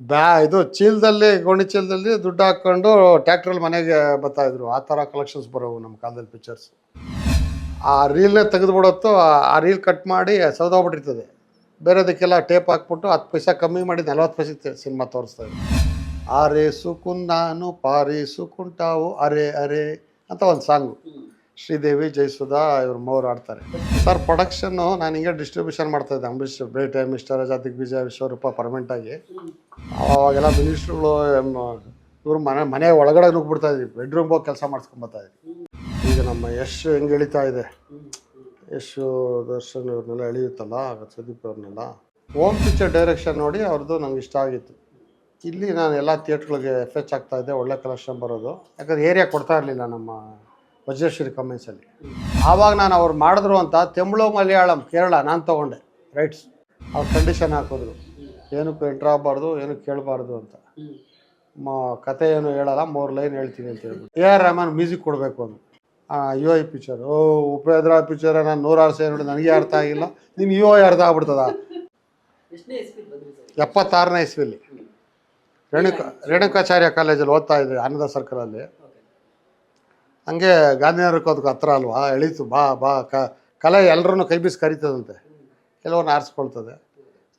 ಬ್ಯಾ ಇದು ಚೀಲದಲ್ಲಿ, ಗೋಣಿ ಚೀಲದಲ್ಲಿ ದುಡ್ಡು ಹಾಕ್ಕೊಂಡು ಟ್ಯಾಕ್ಟ್ರಲ್ಲಿ ಮನೆಗೆ ಬರ್ತಾ ಇದ್ರು ಆ ಥರ ಕಲೆಕ್ಷನ್ಸ್ ಬರೋವು ನಮ್ಮ ಕಾಲದಲ್ಲಿ ಪಿಕ್ಚರ್ಸ್ ಆ ರೀಲ್ನೇ ತೆಗೆದುಬಿಡತ್ತು, ಆ ರೀಲ್ ಕಟ್ ಮಾಡಿ ಸೌದೋಗ್ಬಿಟ್ಟಿರ್ತದೆ ಬೇರೆದಕ್ಕೆಲ್ಲ ಟೇಪ್ ಹಾಕ್ಬಿಟ್ಟು ಹತ್ತು ಪೈಸೆ ಕಮ್ಮಿ ಮಾಡಿ ನಲ್ವತ್ತು ಪೈಸೆ ಸಿನಿಮಾ ತೋರಿಸ್ತಾ ಇದ್ರು ಆರೆ ಸುಕುಂದಾನು ಪಾರಿ ಸುಕುಂಟಾವು ಅರೆ ಅರೆ ಅಂತ ಒಂದು ಸಾಂಗು ಶ್ರೀದೇವಿ ಜಯಸುಧಾ ಇವ್ರ ಮೂವರು ಆಡ್ತಾರೆ. ಸರ್ ಪ್ರೊಡಕ್ಷನ್ನು ನಾನು ಹಿಂಗೆ ಡಿಸ್ಟ್ರಿಬ್ಯೂಷನ್ ಮಾಡ್ತಾ ಇದ್ದೆ. ಅಂಬರೀಷ್, ಬೇಟೆ, ಮಿಸ್ಟರ್ ರಜಾ ದಿಗ್ವಿಜಯ, ವಿಶ್ವರೂಪ ಪರ್ಮನೆಂಟಾಗಿ ಅವಾಗೆಲ್ಲ ಮಿನಿಸ್ಟ್ರುಗಳು ಇವ್ರು ಮನೆ ಮನೆ ಒಳಗಡೆ ನುಗ್ಬಿಡ್ತಾ ಇದ್ವಿ ಬೆಡ್ರೂಮ್ ಹೋಗಿ ಕೆಲಸ ಮಾಡ್ಸ್ಕೊಂಬತ್ತಾ ಇದ್ವಿ ಈಗ ನಮ್ಮ ಯಶ್ ಹೆಂಗೆ ಇಳಿತಾ ಇದೆ? ಯಶು ದರ್ಶನ್ ಇವ್ರನ್ನೆಲ್ಲ ಎಳೆಯುತ್ತಲ್ಲ ಸುದೀಪ್ ಅವ್ರನ್ನೆಲ್ಲ ಓಮ್ ಪಿಕ್ಚರ್ ಡೈರೆಕ್ಷನ್ ನೋಡಿ ಅವ್ರದ್ದು ನಂಗೆ ಇಷ್ಟ ಆಗಿತ್ತು. ಇಲ್ಲಿ ನಾನು ಎಲ್ಲ ಥಿಯೇಟ್ರ್ಗಳಿಗೆ ಎಫ್ ಎಚ್ ಆಗ್ತಾ ಇದ್ದೆ. ಒಳ್ಳೆ ಕಲೆಕ್ಷನ್ ಬರೋದು. ಯಾಕಂದ್ರೆ ಏರಿಯಾ ಕೊಡ್ತಾ ಇರಲಿಲ್ಲ ನಮ್ಮ ವಜ್ರೇಶ್ವರಿ ಕಮೆನ್ಸಲ್ಲಿ ಆವಾಗ ನಾನು ಅವ್ರು ಮಾಡಿದ್ರು ಅಂತ ತಮಿಳು ಮಲಯಾಳಂ ಕೇರಳ ನಾನು ತೊಗೊಂಡೆ. ರೈಟ್ಸ್. ಅವ್ರು ಕಂಡೀಷನ್ ಹಾಕಿದ್ರು. ಏನಕ್ಕೂ ಎಂಟ್ರ್ ಆಗಬಾರ್ದು ಏನಕ್ಕೆ ಕೇಳಬಾರ್ದು ಅಂತ. ಮ ಕತೆ ಏನು ಹೇಳಲ್ಲ ಮೂರು ಲೈನ್ ಹೇಳ್ತೀನಿ ಅಂತ ಹೇಳ್ಬಿಟ್ಟು. ಎ ಆರ್ ರಹಮಾನ್ ಮ್ಯೂಸಿಕ್ ಕೊಡಬೇಕು ಅಂತ ಯು ಐ ಪಿಕ್ಚರ್. ಓ ಉಪೇಂದ್ರ ಪಿಕ್ಚರ್ ನಾನು ನೂರಾರು ಸೇರಿ ನೋಡಿ ನನಗೆ ಅರ್ಥ ಆಗಿಲ್ಲ. ನೀನು ಯು ಐ ಅರ್ಥ ಆಗ್ಬಿಡ್ತದ? ಎಪ್ಪತ್ತಾರನೇ ಇಸ್ವಿಲಿ ರೇಣುಕಾ ರೇಣುಕಾಚಾರ್ಯ ಕಾಲೇಜಲ್ಲಿ ಓದ್ತಾ ಇದ್ದೆ ಆನಂದ ಸರ್ಕಲಲ್ಲಿ ಹಂಗೆ ಗಾಂಧಿನಗರಕ್ಕೆ ಅದಕ್ಕೆ ಹತ್ರ ಅಲ್ವಾ? ಎಳೀತು. ಬಾ ಬಾ ಕ ಕಲೆ ಎಲ್ಲರನ್ನೂ ಕೈ ಬೀಸಿ ಕರಿತದಂತೆ. ಕೆಲವ್ರನ್ನ ಆರಿಸ್ಕೊಳ್ತದೆ.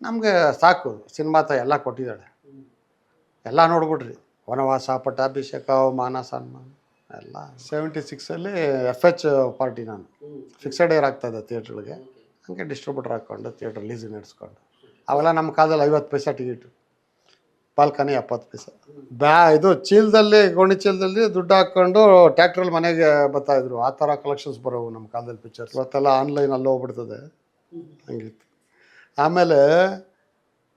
ನಮಗೆ ಸಾಕು. ಸಿನಿಮಾತ ಎಲ್ಲ ಕೊಟ್ಟಿದ್ದಾಳೆ. ಎಲ್ಲ ನೋಡ್ಬಿಡ್ರಿ. ವನವಾಸ ಪಟ್ಟಾಭಿಷೇಕ ಮಾನ ಸನ್ಮಾನ ಎಲ್ಲ. ಸೆವೆಂಟಿ ಸಿಕ್ಸಲ್ಲಿ ಎಫ್ ಎಚ್ ಪಾರ್ಟಿ ನಾನು. ಫಿಕ್ಸೆಡ್ ಏರ್ ಆಗ್ತಾಯಿದ್ದೆ ಥಿಯೇಟ್ರಿಗೆ ಹಂಗೆ ಡಿಸ್ಟ್ರಿಬ್ಯೂಟರ್ ಹಾಕ್ಕೊಂಡು ಥಿಯೇಟ್ರ್ ಲೀಸಿಗೆ ನಡೆಸ್ಕೊಂಡು. ಅವೆಲ್ಲ ನಮ್ಮ ಕಾಲದಲ್ಲಿ ಐವತ್ತು ಪೈಸೆ ಟಿಕೆಟು ಬಾಲ್ಕನಿ ಎಪ್ಪತ್ತು ಪೀಸ. ಬ್ಯಾ, ಇದು ಚೀಲದಲ್ಲಿ, ಗೋಣಿ ಚೀಲದಲ್ಲಿ ದುಡ್ಡು ಹಾಕ್ಕೊಂಡು ಟ್ಯಾಕ್ಟ್ರಲ್ಲಿ ಮನೆಗೆ ಬರ್ತಾ ಇದ್ರು. ಆ ಥರ ಕಲೆಕ್ಷನ್ಸ್ ಬರೋವು ನಮ್ಮ ಕಾಲದಲ್ಲಿ ಪಿಕ್ಚರ್ಸ್ ಇವತ್ತೆಲ್ಲ ಆನ್ಲೈನಲ್ಲಿ ಹೋಗ್ಬಿಡ್ತದೆ. ಹಂಗಿತ್ತು. ಆಮೇಲೆ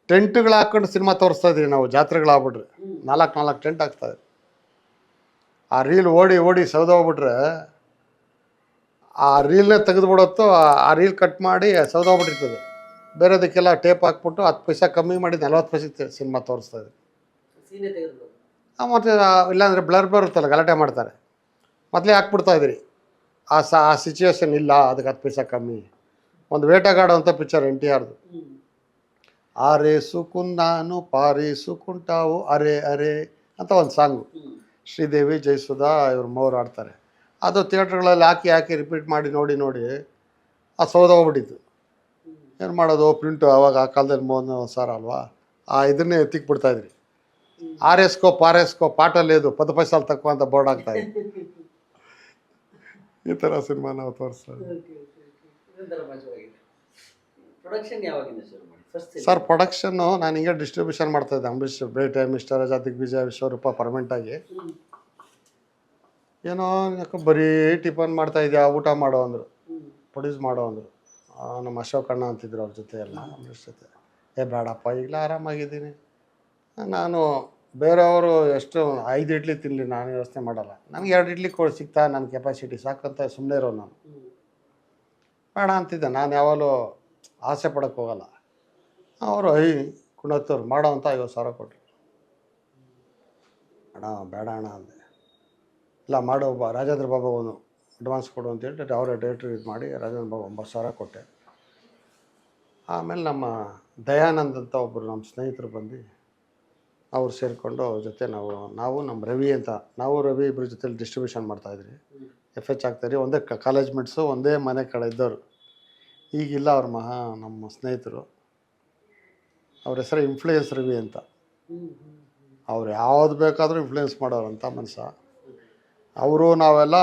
ಟೆಂಟ್ಗಳು ಹಾಕ್ಕೊಂಡು ಸಿನಿಮಾ ತೋರಿಸ್ತಾ ಇದ್ರಿ ನಾವು, ಜಾತ್ರೆಗಳಾಗ್ಬಿಟ್ರೆ. ನಾಲ್ಕು ನಾಲ್ಕು ಟೆಂಟ್ ಹಾಕ್ತಾ ಇದ್ರಿ ಆ ರೀಲ್ ಓಡಿ ಓಡಿ ಸೌದೋಗ್ಬಿಟ್ರೆ ಆ ರೀಲ್ನೇ ತೆಗೆದುಬಿಡತ್ತೋ, ಆ ರೀಲ್ ಕಟ್ ಮಾಡಿ ಸೌದೋಗ್ಬಿಟ್ಟಿರ್ತದೆ ಬೇರೆದಕ್ಕೆಲ್ಲ ಟೇಪ್ ಹಾಕ್ಬಿಟ್ಟು ಹತ್ತು ಪೈಸೆ ಕಮ್ಮಿ ಮಾಡಿ ನಲ್ವತ್ತು ಪೈಸೆ ಸಿನಿಮಾ ತೋರಿಸ್ತಾ ಇದೆ. ಮತ್ತು ಆ, ಆ, ಇಲ್ಲಾಂದರೆ ಬ್ಲರ್ ಬರುತ್ತಲ್ಲ ಗಲಾಟೆ ಮಾಡ್ತಾರೆ. ಮೊದಲೇ ಹಾಕ್ಬಿಡ್ತಾ ಇದ್ರಿ. ಆ ಸ ಆ ಸಿಚುವೇಶನ್ ಇಲ್ಲ ಅದಕ್ಕೆ ಹತ್ತು ಪೈಸೆ ಕಮ್ಮಿ. ಒಂದು ವೇಟಗಾಡು ಅಂತ ಪಿಕ್ಚರ್ ಎನ್ ಟಿ ಆರ್ದು. ಆರೆ ಸುಕುಂದಾನು ಪಾರಿ ಸುಕುಂಟಾವು ಅರೆ ಅರೆ ಅಂತ ಒಂದು ಸಾಂಗು ಶ್ರೀದೇವಿ ಜಯಸುಧಾ ಇವರು ಮೂವರು ಆಡ್ತಾರೆ ಅದು ಥಿಯೇಟ್ರ್ಗಳಲ್ಲಿ ಹಾಕಿ ಹಾಕಿ ರಿಪೀಟ್ ಮಾಡಿ ನೋಡಿ ನೋಡಿ ಅದು ಸೌದೋಗ್ಬಿಟ್ಟಿತ್ತು ಏನು ಮಾಡೋದು? ಪ್ರಿಂಟು ಅವಾಗ ಆ ಕಾಲದಲ್ಲಿ ಮೋಹನ್ ಸರ್ ಅಲ್ವಾ? ಆ ಇದನ್ನೇ ಎತ್ತಿಕ್ ಬಿಡ್ತಾ ಇದ್ರಿ. ಆರ್ ಎಸ್ಕೋ ಪಾರ್ ಎಸ್ಕೋ ಪಾಟಲ್ಲಿ ಇದು ಪದ ಪೈಸಲ್ ತಕ್ಕೋ ಅಂತ ಬೋರ್ಡ್ ಆಗ್ತಾ ಇತ್ತು ಈ ಥರ ಸಿನಿಮಾ ನಾವು ತೋರಿಸ್ತಾ ಇದ್ವಿ. ಸರ್ ಪ್ರೊಡಕ್ಷನ್ನು ನಾನು ಹಿಂಗೆ ಡಿಸ್ಟ್ರಿಬ್ಯೂಷನ್ ಮಾಡ್ತಾ ಇದ್ದೆ. ಅಂಬರೀಷ್ ಬೇಟೆ ಮಿಸ್ಟರ್ ರಜಾ ದಿಗ್ವಿಜಯ ವಿಶ್ವರೂಪ ಪರ್ಮನೆಂಟಾಗಿ ಏನೋ ಯಾಕೋ ಬರೀ ಟಿಫನ್ ಮಾಡ್ತಾ ಇದೆಯಾ? ಊಟ ಮಾಡೋ ಅಂದರು. ಪ್ರೊಡ್ಯೂಸ್ ಮಾಡೋ ಅಂದರು. ನಮ್ಮ ಅಶೋಕಣ್ಣ ಅಂತಿದ್ರು ಅವ್ರ ಜೊತೆ ಎಲ್ಲ ಅಂಬರೀಷ್ ಜೊತೆ. ಏ, ಬೇಡಪ್ಪ, ಈಗಲೇ ಆರಾಮಾಗಿದ್ದೀನಿ. ನಾನು ಬೇರೆಯವರು ಎಷ್ಟು ಐದು ಇಡ್ಲಿ ತಿನ್ನಲಿ ನಾನು ವ್ಯವಸ್ಥೆ ಮಾಡಲ್ಲ. ನನಗೆ ಎರಡು ಇಡ್ಲಿ ಕೊಡಿ ಸಿಗ್ತಾ ನನ್ನ ಕೆಪಾಸಿಟಿ ಸಾಕಂತ ಸುಮ್ಮನೆ ಇರೋ ನಾನು. ಬೇಡ, ಅಂತಿದ್ದೆ. ನಾನು ಯಾವಾಗಲೂ ಆಸೆ ಪಡಕ್ಕೆ ಹೋಗಲ್ಲ. ಅವರು ಐ ಕುಣತ್ತವ್ರು ಮಾಡೋ ಅಂತ ಐವತ್ತು ಸಾವಿರ ಕೊಟ್ಟರು ಅಣ್ಣ, ಬೇಡ ಅಣ್ಣ, ಅಂದೆ. ಇಲ್ಲ, ಮಾಡೋ, ಬಾ, ರಾಜೇಂದ್ರ ಬಾಬು ಒಂದು ಅಡ್ವಾನ್ಸ್ ಕೊಡು ಅಂತ ಹೇಳಿ ಅವರೇ ಡೇಟ್ ಇದು ಮಾಡಿ ರಾಜೇಂದ್ರ ಬಾಬು ಒಂಬತ್ತು ಸಾವಿರ ಕೊಟ್ಟೆ. ಆಮೇಲೆ ನಮ್ಮ ದಯಾನಂದ್ ಅಂತ ಒಬ್ಬರು ನಮ್ಮ ಸ್ನೇಹಿತರು ಬಂದು ಅವ್ರು ಸೇರಿಕೊಂಡು ಅವ್ರ ಜೊತೆ ನಾವು ನಾವು ನಮ್ಮ ರವಿ ಅಂತ, ನಾವು ರವಿ ಇಬ್ಬರ ಜೊತೆಲಿ ಡಿಸ್ಟ್ರಿಬ್ಯೂಷನ್ ಮಾಡ್ತಾಯಿದ್ರಿ ಎಫ್ ಎಚ್ ಆಗ್ತಾಯಿರಿ ಒಂದೇ ಕಾಲೇಜ್ ಮೆಟ್ಸು ಒಂದೇ ಮನೆ ಕಡೆ ಇದ್ದವರು. ಈಗಿಲ್ಲ ಅವ್ರ ಮಹಾ ನಮ್ಮ ಸ್ನೇಹಿತರು. ಅವ್ರ ಹೆಸರು ಇನ್ಫ್ಲೂಯೆನ್ಸ್ ರವಿ ಅಂತ. ಅವ್ರು ಯಾವ್ದು ಬೇಕಾದರೂ ಇನ್ಫ್ಲೂಯೆನ್ಸ್ ಮಾಡೋರು ಅಂತ ಮನಸ್ಸ. ಅವರು ನಾವೆಲ್ಲ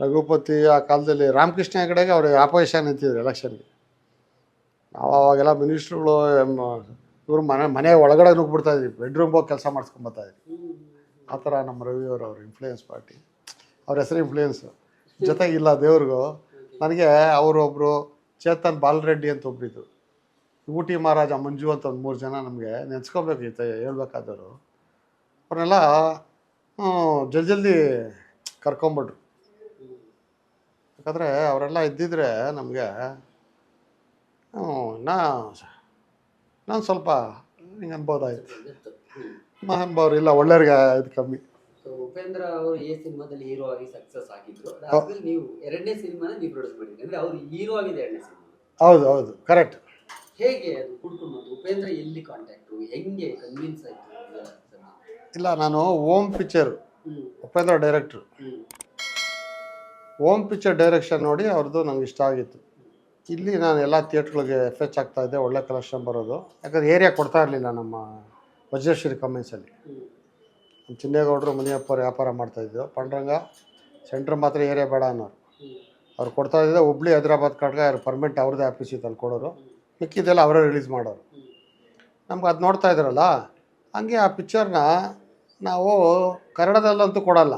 ರಘುಪತಿ ಆ ಕಾಲದಲ್ಲಿ ರಾಮಕೃಷ್ಣ ಹೆಗಡೆಗೆ ಅವ್ರಿಗೆ ಆಪೋಸಿಷನ್ ಅಂತಿದ್ರು ಎಲೆಕ್ಷನ್ಗೆ ನಾವು ಅವಾಗೆಲ್ಲ ಮಿನಿಸ್ಟ್ರುಗಳು ಇವರು ಮನೆ ಮನೆ ಒಳಗಡೆ ನುಗ್ಬಿಡ್ತಾ ಇದ್ವಿ. ಬೆಡ್ರೂಮ್ ಹೋಗಿ ಕೆಲಸ ಮಾಡಿಸ್ಕೊಂಬತ್ತಾ ಇದ್ವಿ. ಆ ಥರ ನಮ್ಮ ರವಿಯವರು ಅವ್ರ ಇನ್ಫ್ಲೂಯೆನ್ಸ್ ಪಾರ್ಟಿ ಅವ್ರ ಹೆಸರು ಜೊತೆಗೆ ಇಲ್ಲ ದೇವ್ರಿಗೂ. ನನಗೆ ಅವರೊಬ್ಬರು ಚೇತನ್ ಬಾಲರೆಡ್ಡಿ ಅಂತ ಒಬ್ಬರಿದ್ರು ಊಟಿ ಮಹಾರಾಜ ಮಂಜು ಅಂತ ಒಂದು ಮೂರು ಜನ ನಮಗೆ ನೆನ್ಸ್ಕೊಬೇಕಿತ್ತು ಹೇಳ್ಬೇಕಾದವರು. ಅವ್ರನ್ನೆಲ್ಲ ಜಲ್ದಿ ಜಲ್ದಿ ಕರ್ಕೊಂಬಿಟ್ರು ಯಾಕಂದರೆ ಅವರೆಲ್ಲ ಇದ್ದಿದ್ರೆ ನಮಗೆ ನಾ ನಾನು ಸ್ವಲ್ಪ ಹಿಂಗೆ ಅನ್ಬೋದಾಯ್ತು. ಮಹಾನುಭಾವ್ರು ಇಲ್ಲ ಒಳ್ಳೆಯವ್ರಿಗೆ ಇದು ಕಮ್ಮಿ. ಉಪೇಂದ್ರ ಅವರು ಈ ಸಿನಿಮಾದಲ್ಲಿ ಹೀರೋ ಆಗಿ ಸಕ್ಸಸ್ ಆಗಿದ್ರು. ಅದಾದ್ಮೇಲೆ ನೀವು ಎರಡನೇ ಸಿನಿಮಾನ ನೀವು ಪ್ರೊಡ್ಯೂಸ್ ಮಾಡಿದ್ರಿ ಅಂದ್ರೆ ಅವ್ರು ಹೀರೋ ಆಗಿದೆ ಎರಡನೇ ಸಿನಿಮಾ. ಹೌದು ಹೌದು ಕರೆಕ್ಟ್ ಹೇಗೆ ಅದು ಕುಡ್ಕೊಂಡು ಉಪೇಂದ್ರ ಎಲ್ಲಿ ಕಾಂಟ್ಯಾಕ್ಟು ಹೆಂಗೆ ಕನ್ವಿನ್ಸ್ ಆಯ್ತು? ಇಲ್ಲ ನಾನು Om picture Upendra director Om picture direction ನೋಡಿ ಅವ್ರದ್ದು ನಂಗೆ ಇಷ್ಟ ಆಗಿತ್ತು. ಇಲ್ಲಿ ನಾನು ಎಲ್ಲ ಥಿಯೇಟ್ರ್ಗಳಿಗೆ ಎಫ್ ಎಚ್ ಆಗ್ತಾ ಇದ್ದೆ, ಒಳ್ಳೆ ಕಲೆಕ್ಷನ್ ಬರೋದು. ಯಾಕಂದ್ರೆ ಏರಿಯಾ ಕೊಡ್ತಾ ಇರಲಿಲ್ಲ ನಮ್ಮ ವಜ್ರೇಶ್ವರಿ ಕಮೆನ್ಸಲ್ಲಿ ನಮ್ಮ ಚಿನ್ನೇಗೌಡರು ಮುನಿಯಪ್ಪರು ವ್ಯಾಪಾರ ಮಾಡ್ತಾಯಿದ್ದು ಪಾಂಡ್ರಂಗ ಸೆಂಟ್ರ್ ಮಾತ್ರ ಏರಿಯಾ ಬೇಡ ಅನ್ನೋರು. ಅವ್ರು ಕೊಡ್ತಾ ಇದ್ದಿದ್ದೆ, ಹುಬ್ಳಿ, ಹೈದ್ರಾಬಾದ್ ಕಡೆಗೆ ಅವ್ರು ಪರ್ಮನೆಂಟ್ ಅವ್ರದ್ದೇ ಆಫೀಸ್ ಇತ್ತು ಅಲ್ಲಿ ಕೊಡೋರು. ಮಿಕ್ಕಿದೆಲ್ಲ ಅವರೇ ರಿಲೀಸ್ ಮಾಡೋರು. ನಮ್ಗೆ ಅದು ನೋಡ್ತಾ ಇದ್ರಲ್ಲ, ಹಂಗೆ ಆ ಪಿಕ್ಚರ್ನ ನಾವು ಕನ್ನಡದಲ್ಲಂತೂ ಕೊಡಲ್ಲ.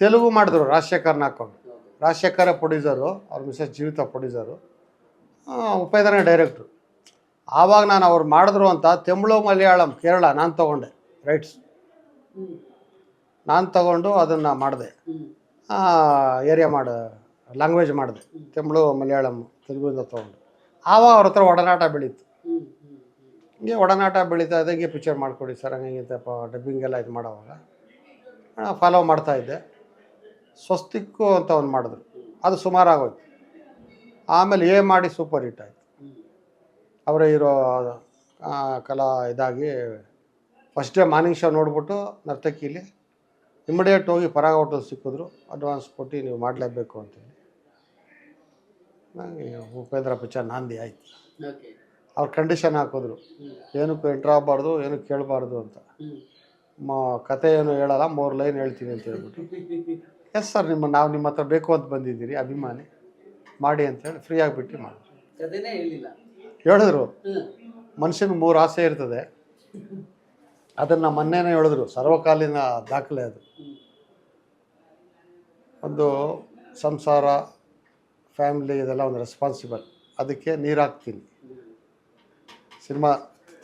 ತೆಲುಗು ಮಾಡಿದ್ರು ರಾಜಶೇಖರ್ನ ಹೌದು. ರಾಜಶೇಖರ ಪ್ರೊಡ್ಯೂಸರು ಅವ್ರ ಮಿಸ್ಸಸ್ ಜೀವಿತ ಪ್ರೊಡ್ಯೂಸರು ಉಪೇಂದ್ರನ ಡೈರೆಕ್ಟ್ರು. ಆವಾಗ ನಾನು ಅವ್ರು ಮಾಡಿದ್ರು ಅಂತ ತಮಿಳು ಮಲಯಾಳಂ ಕೇರಳ ನಾನು ತೊಗೊಂಡೆ ರೈಟ್ಸ್ ನಾನು ತಗೊಂಡು ಅದನ್ನು ಮಾಡಿದೆ. ಏರಿಯಾ ಮಾಡ ಲ್ಯಾಂಗ್ವೇಜ್ ಮಾಡಿದೆ. ತಮಿಳು ಮಲಯಾಳಂ ತೆಲುಗುಯಿಂದ ತೊಗೊಂಡು. ಆವಾಗ ಅವ್ರ ಹತ್ರ ಒಡನಾಟ ಬೆಳೀತು. ಹಿಂಗೆ ಒಡನಾಟ ಬೆಳೀತಾ ಇದೆ ಹಿಂಗೆ ಪಿಕ್ಚರ್ ಮಾಡಿಕೊಡಿ ಸರ್, ಹಂಗೆ ಹಿಂಗೆ ಡಬ್ಬಿಂಗ್ ಎಲ್ಲ ಇದು ಮಾಡೋವಾಗ. ಫಾಲೋ ಮಾಡ್ತಾ ಇದ್ದೆ. ಸ್ವಸ್ತಿಕ್ಕು ಅಂತ ಒಂದು ಮಾಡಿದ್ರು. ಅದು ಸುಮಾರು ಆಗೋಯ್ತು ಆಮೇಲೆ ಏ ಮಾಡಿ ಸೂಪರ್ ಹಿಟ್ ಆಯಿತು. ಅವರೇ ಇರೋ ಕಲಾ ಇದಾಗಿ ಫಸ್ಟ್ ಡೇ ಮಾರ್ನಿಂಗ್ ಶೋ ನೋಡ್ಬಿಟ್ಟು ನರ್ತಕಿಲಿ ಇಮಿಡಿಯೇಟ್ ಹೋಗಿ ಪರಾಗ ಹೋಟೆಲ್ ಸಿಕ್ಕಿದ್ರು. ಅಡ್ವಾನ್ಸ್ ಕೊಟ್ಟು ನೀವು ಮಾಡಲೇಬೇಕು ಅಂತೇಳಿ. ನನಗೆ ಉಪೇಂದ್ರ ಪಿಕ್ಚರ್ ನಾಂದಿ ಆಯ್ತು. ಅವ್ರು ಕಂಡೀಷನ್ ಹಾಕಿದ್ರು. ಏನಕ್ಕೂ ಎಂಟ್ರ್ ಆಗಬಾರ್ದು ಏನು ಕೇಳಬಾರ್ದು ಅಂತ. ಮ ಕತೆ ಏನು ಹೇಳಲ್ಲ ಮೂರು ಲೈನ್ ಹೇಳ್ತೀನಿ ಅಂತ ಹೇಳ್ಬಿಟ್ಟು ಎಸ್ ಸರ್ ನಿಮ್ಮ ನಾವು ನಿಮ್ಮ ಹತ್ರ ಬೇಕು ಅಂತ ಬಂದಿದ್ದೀರಿ ಅಭಿಮಾನಿ. ಮಾಡಿ ಅಂತೇಳಿ ಫ್ರೀ ಆಗಿಬಿಟ್ಟು ಮಾಡಿ ಹೇಳಿದ್ರು. ಮನುಷ್ಯನ ಮೂರು ಆಸೆ ಇರ್ತದೆ. ಅದನ್ನು ಮೊನ್ನೆನೇ ಹೇಳಿದ್ರು ಸರ್ವಕಾಲೀನ ದಾಖಲೆ ಅದು. ಒಂದು ಸಂಸಾರ ಫ್ಯಾಮಿಲಿ ಇದೆಲ್ಲ ಒಂದು ರೆಸ್ಪಾನ್ಸಿಬಲ್ ಅದಕ್ಕೆ ನೀರು ಹಾಕ್ತೀನಿ. ಸಿನಿಮಾ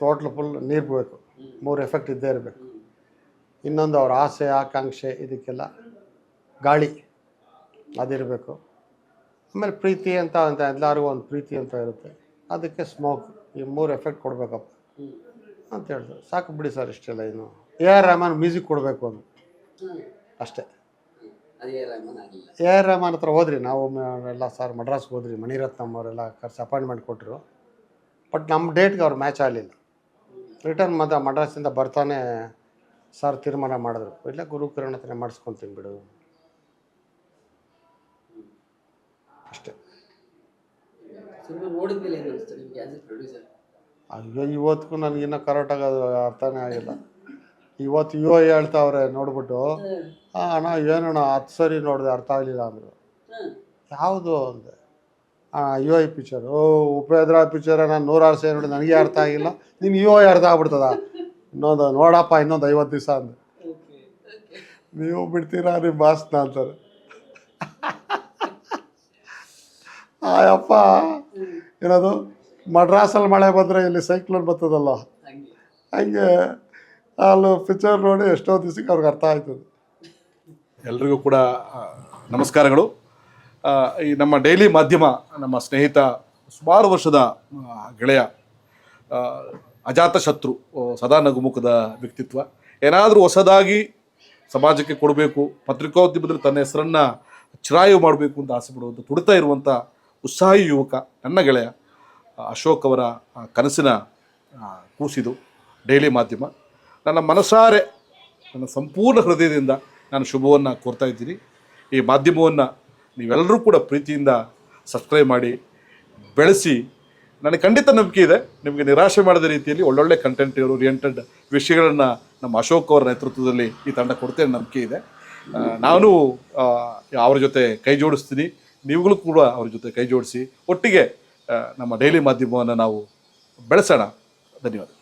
ಟೋಟ್ಲ್ ಫುಲ್ ನೀರು ಬೇಕು. ಮೂರು ಎಫೆಕ್ಟ್ ಇದ್ದೇ ಇರಬೇಕು. ಇನ್ನೊಂದು ಅವ್ರ ಆಸೆ ಆಕಾಂಕ್ಷೆ ಇದಕ್ಕೆಲ್ಲ ಗಾಳಿ ಅದಿರಬೇಕು. ಆಮೇಲೆ ಪ್ರೀತಿ ಅಂತ ಅಂತ ಎಲ್ಲರಿಗೂ ಒಂದು ಪ್ರೀತಿ ಅಂತ ಇರುತ್ತೆ. ಅದಕ್ಕೆ ಸ್ಮೋಕ್ ಈ ಮೂರು ಎಫೆಕ್ಟ್ ಕೊಡಬೇಕಪ್ಪ. ಅಂತ ಹೇಳಿದ್ರು ಸಾಕು ಬಿಡಿ ಸರ್ ಇಷ್ಟೆಲ್ಲ ಏನು ಎ ಆರ್ ರಹಮಾನ್ ಮ್ಯೂಸಿಕ್ ಕೊಡಬೇಕು ಅಂತ. ಅಷ್ಟೇ. ಎ ಆರ್ ರಹಮಾನ್ ಹತ್ರ ಹೋದ್ರಿ. ನಾವು ಎಲ್ಲ ಸರ್ ಮಡ್ರಾಸ್ಗೆ ಹೋದ್ರಿ. ಮಣಿರತ್ನಮ್ ಅವರೆಲ್ಲ ಕರ್ಸಿ ಅಪಾಯಿಂಟ್ಮೆಂಟ್ ಕೊಟ್ಟರು ಬಟ್ ನಮ್ಮ ಡೇಟ್ಗೆ ಅವ್ರು ಮ್ಯಾಚ್ ಆಗಲಿಲ್ಲ. ರಿಟರ್ನ್ ಮತ್ತೆ ಮಡ್ರಾಸಿಂದ ಬರ್ತಾನೆ ಸರ್ ತೀರ್ಮಾನ ಮಾಡಿದ್ರು. ಇಲ್ಲ ಗುರುಕಿರಣ್ ಹತ್ರ ಮಾಡಿಸ್ಕೊತೀನಿ ಬಿಡು ಅಷ್ಟೇ ಸಿನಿಮಾ ನೋಡಿದ್ಮೇಲೆ ಏನು ಅನಿಸ್ತು ನಿಮ್ಗೆ ಆಸ್ ಎ ಪ್ರೊಡ್ಯೂಸರ್ ಅಯ್ಯೋ ಇವತ್ತಿಗೂ ನನಗಿನ್ನೂ ಕರೆಕ್ಟಾಗಿ ಅದು ಅರ್ಥನೇ ಆಗಿಲ್ಲ. ಇವತ್ತು ಯೋ ಹೇಳ್ತಾವ್ರೆ ನೋಡ್ಬಿಟ್ಟು ಅಣ್ಣ ಏನಣ್ಣ ಹತ್ತು ಸರಿ ನೋಡಿದೆ ಅರ್ಥ ಆಗಲಿಲ್ಲ ಅಂದರು. ಯಾವುದು ಅಂದೆ? ಹಾಂ ಯು ಐ ಪಿಕ್ಚರ್ ಓ ಉಪೇಂದ್ರ ಪಿಕ್ಚರ್ ನಾನು ನೂರಾರು ಸರಿ ನೋಡಿ ನನಗೆ ಅರ್ಥ ಆಗಿಲ್ಲ. ನೀನು ಯು ಐ ಅರ್ಥ ಆಗ್ಬಿಡ್ತದ? ಇನ್ನೊಂದು ನೋಡಪ್ಪ ಇನ್ನೊಂದು ಐವತ್ತು ದಿವಸ ಅಂದೆ. ನೀವು ಬಿಡ್ತೀರಾ ನಿಮ್ಮ ಬಾಸ್ನ ಅಂತಾರೆ. ಆಯಪ್ಪ. ಏನದು? ಮಡ್ರಾಸಲ್ಲಿ ಮಳೆ ಬಂದರೆ ಇಲ್ಲಿ ಸೈಕ್ಲೋನ್ ಬರ್ತದಲ್ಲ? ಹಂಗೆ. ಅಲ್ಲಿ ಪಿಕ್ಚರ್ ನೋಡಿ ಎಷ್ಟೋ ದಿವಸಕ್ಕೆ ಅವ್ರಿಗೆ ಅರ್ಥ ಆಯ್ತದೆ. ಎಲ್ರಿಗೂ ಕೂಡ ನಮಸ್ಕಾರಗಳು. ಆ, ಈ ನಮ್ಮ ಡೈಲಿ ಮಾಧ್ಯಮ ನಮ್ಮ ಸ್ನೇಹಿತ ಸುಮಾರು ವರ್ಷದ ಆ, ಗೆಳೆಯ ಅಜಾತ ಶತ್ರು ಆ, ಸದಾ ನಗುಮುಖದ ವ್ಯಕ್ತಿತ್ವ. ಏನಾದರೂ ಹೊಸದಾಗಿ ಸಮಾಜಕ್ಕೆ ಕೊಡಬೇಕು ಪತ್ರಿಕೋದ್ಯಮದಲ್ಲಿ ತನ್ನ ಹೆಸರನ್ನು ಚಿರಾಯು ಮಾಡಬೇಕು ಅಂತ ಆಸೆ ಪಡುವಂಥ ತುಡಿತಾ ಇರುವಂಥ ಉತ್ಸಾಹಿ ಯುವಕ, ನನ್ನ ಗೆಳೆಯ ಅಶೋಕ್ ಅವರ ಕನಸಿನ ಕೂಸಿದು ಡೈಲಿ ಮಾಧ್ಯಮ. ನನ್ನ ಮನಸಾರೆ, ನನ್ನ ಸಂಪೂರ್ಣ ಹೃದಯದಿಂದ ನಾನು ಶುಭವನ್ನು ಕೋರ್ತಾ ಇದ್ದೀನಿ. ಈ ಮಾಧ್ಯಮವನ್ನು ನೀವೆಲ್ಲರೂ ಕೂಡ ಪ್ರೀತಿಯಿಂದ ಸಬ್ಸ್ಕ್ರೈಬ್ ಮಾಡಿ, ಬೆಳೆಸಿ. ನನಗೆ ಖಂಡಿತ ನಂಬಿಕೆ ಇದೆ. ನಿಮಗೆ ನಿರಾಶೆ ಮಾಡಿದ ರೀತಿಯಲ್ಲಿ ಒಳ್ಳೊಳ್ಳೆ ಕಂಟೆಂಟ್ ಓರಿಯೆಂಟೆಡ್ ವಿಷಯಗಳನ್ನು ನಮ್ಮ ಅಶೋಕ್ ಅವರ ನೇತೃತ್ವದಲ್ಲಿ ಈ ತಂಡ ಕೊಡ್ತೇನೆ ನಂಬಿಕೆ ಇದೆ. ನಾನು ಅವರ ಜೊತೆ ಕೈ ಜೋಡಿಸ್ತೀನಿ. ನೀವುಗಳು ಕೂಡ ಅವ್ರ ಜೊತೆ ಕೈ ಜೋಡಿಸಿ ಒಟ್ಟಿಗೆ ನಮ್ಮ ಡೈಲಿ ಮಾಧ್ಯಮವನ್ನು ನಾವು ಬೆಳೆಸೋಣ. ಧನ್ಯವಾದ